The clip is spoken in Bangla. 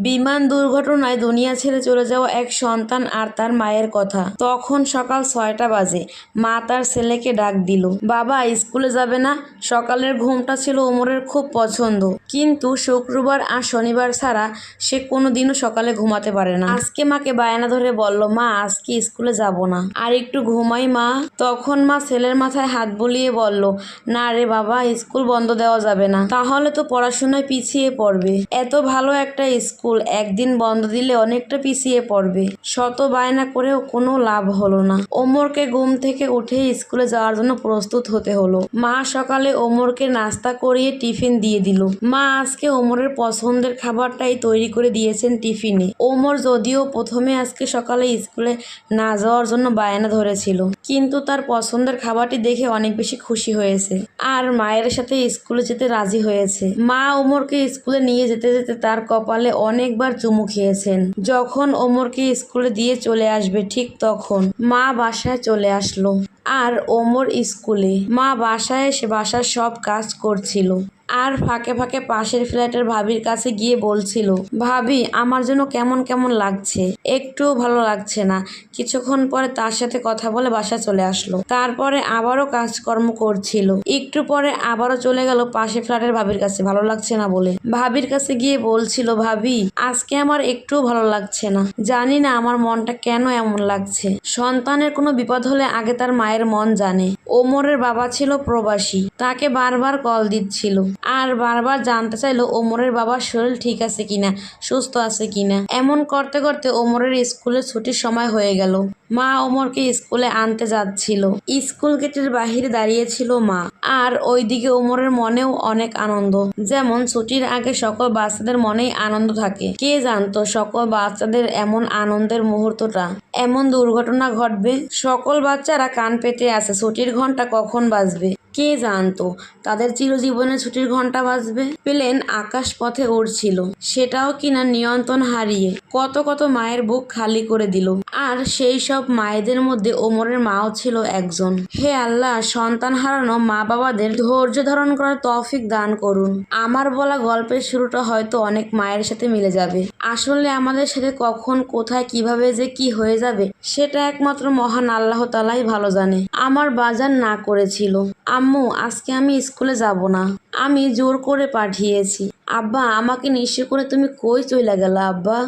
বিমান দুর্ঘটনায় দুনিয়া ছেড়ে চলে যাওয়া এক সন্তান আর তার মায়ের কথা। তখন সকাল ছয়টা বাজে। মা তার ছেলেকে ডাক দিল। বাবা, স্কুলে যাবে না? সকালের ঘুমটা ছিল ওমরের খুব পছন্দ। কিন্তু শুক্রবার আর শনিবার ছাড়া সে কোনোদিনও সকালে ঘুমাতে পারে না। আজকে মাকে বায়না ধরে বলল, মা, আজকে স্কুলে যাব না। আর একটু ঘুমাই, মা? তখন মা ছেলের মাথায় হাত বুলিয়ে বলল, না রে বাবা, স্কুল বন্ধ দেওয়া যাবে না। তাহলে তো পড়াশোনায় পিছিয়ে পড়বে। এত ভালো একটা স্কুল একদিন বন্ধ দিলে অনেকটা পিছিয়ে পড়বে। শত বায়না করেও কোনো লাভ হলো না। ওমরকে ঘুম থেকে উঠে স্কুলে যাওয়ার জন্য প্রস্তুত হতে হলো। মা সকালে ওমরকে নাস্তা করিয়ে টিফিন দিয়ে দিল। মা আজকে ওমরের পছন্দের খাবারটাই তৈরি করে দিয়েছেন টিফিনে। ওমর যদিও প্রথমে আজকে সকালে স্কুলে না যাওয়ার জন্য বায়না ধরেছিল, কিন্তু তার পছন্দের খাবারটি দেখে অনেক বেশি খুশি হয়েছে আর মায়ের সাথে স্কুলে যেতে রাজি হয়েছে। মা ওমরকে স্কুলে নিয়ে যেতে যেতে তার কপালে অনেকবার চুমু খেয়েছেন। যখন ওমরকে স্কুলে দিয়ে চলে আসবে ঠিক তখন মা বাসায় চলে আসলো। আর ওমর স্কুলে মা বাসায় এসে বাসার সব কাজ করছিল। আর ফাঁকে ফাঁকে পাশের ফ্ল্যাটের ভাবির কাছে গিয়ে বলছিল, ভাবি, আমার জন্য কেমন কেমন লাগছে। একটুও ভালো লাগছে না। কিছুক্ষণ পরে তার সাথে কথা বলে বাসা চলে আসলো। তারপরে আবারও কাজকর্ম করছিল। একটু পরে আবারও চলে গেল পাশে ফ্ল্যাটের ভাবির কাছে, ভালো লাগছে না? বলে। ভাবির কাছে গিয়ে বলছিল, ভাবি, আজকে আমার একটুও ভালো লাগছে না। জানি না আমার মনটা কেন এমন লাগছে। সন্তানের কোনো বিপদ হলে আগে তার মায়ের মন জানে। ওমরের বাবা ছিল প্রবাসী। তাকে বারবার কল দিচ্ছিল। আর বারবার জানতে চাইলো ওমরের বাবার শরীর ঠিক আছে কিনা, সুস্থ আছে কিনা। এমন করতে করতে ওমরের স্কুলের ছুটির সময় হয়ে গেল। মা ওমরকে স্কুলে আনতে যাচ্ছিল। স্কুল গেটের বাহিরে দাঁড়িয়েছিল মা। আর ওইদিকে ওমরের মনেও অনেক আনন্দ। যেমন ছুটির আগে সকল বাচ্চাদের মনেই আনন্দ থাকে। কে জানতো সকল বাচ্চাদের এমন আনন্দের মুহূর্তটা? এমন দুর্ঘটনা ঘটবে? সকল বাচ্চারা কান পেতে আছে ছুটির ঘণ্টা কখন বাজবে? কে জানতো? তাদের চিরজীবনে ছুটির ঘণ্টা বাজবে। প্লেন আকাশ পথে উড়ছিল। সেটাও কিনা নিয়ন্ত্রণ হারিয়ে কত কত মায়ের বুক খালি করে দিল। আর সেই সব মায়েদের মধ্যে ওমরের মাও ছিল একজন। হে আল্লাহ, সন্তান হারানো মা বাবাদের ধৈর্য ধারণ করার তৌফিক দান করুন। আমার বলা গল্পের শুরুটা হয়তো অনেক মায়ের সাথে মিলে যাবে। আসলে আমাদের সাথে কখন, কোথায়, কীভাবে যে কি হয়ে যাবে, সেটা একমাত্র মহান আল্লাহ তালাই ভালো জানে। আমার বাজার না করেছিল। আম্মু, আজকে আমি স্কুলে যাব না। আমি জোর করে পাঠিয়েছি। আব্বা আমাকে নিশ্চয় করে তুমি কই চলে গেলা আব্বা?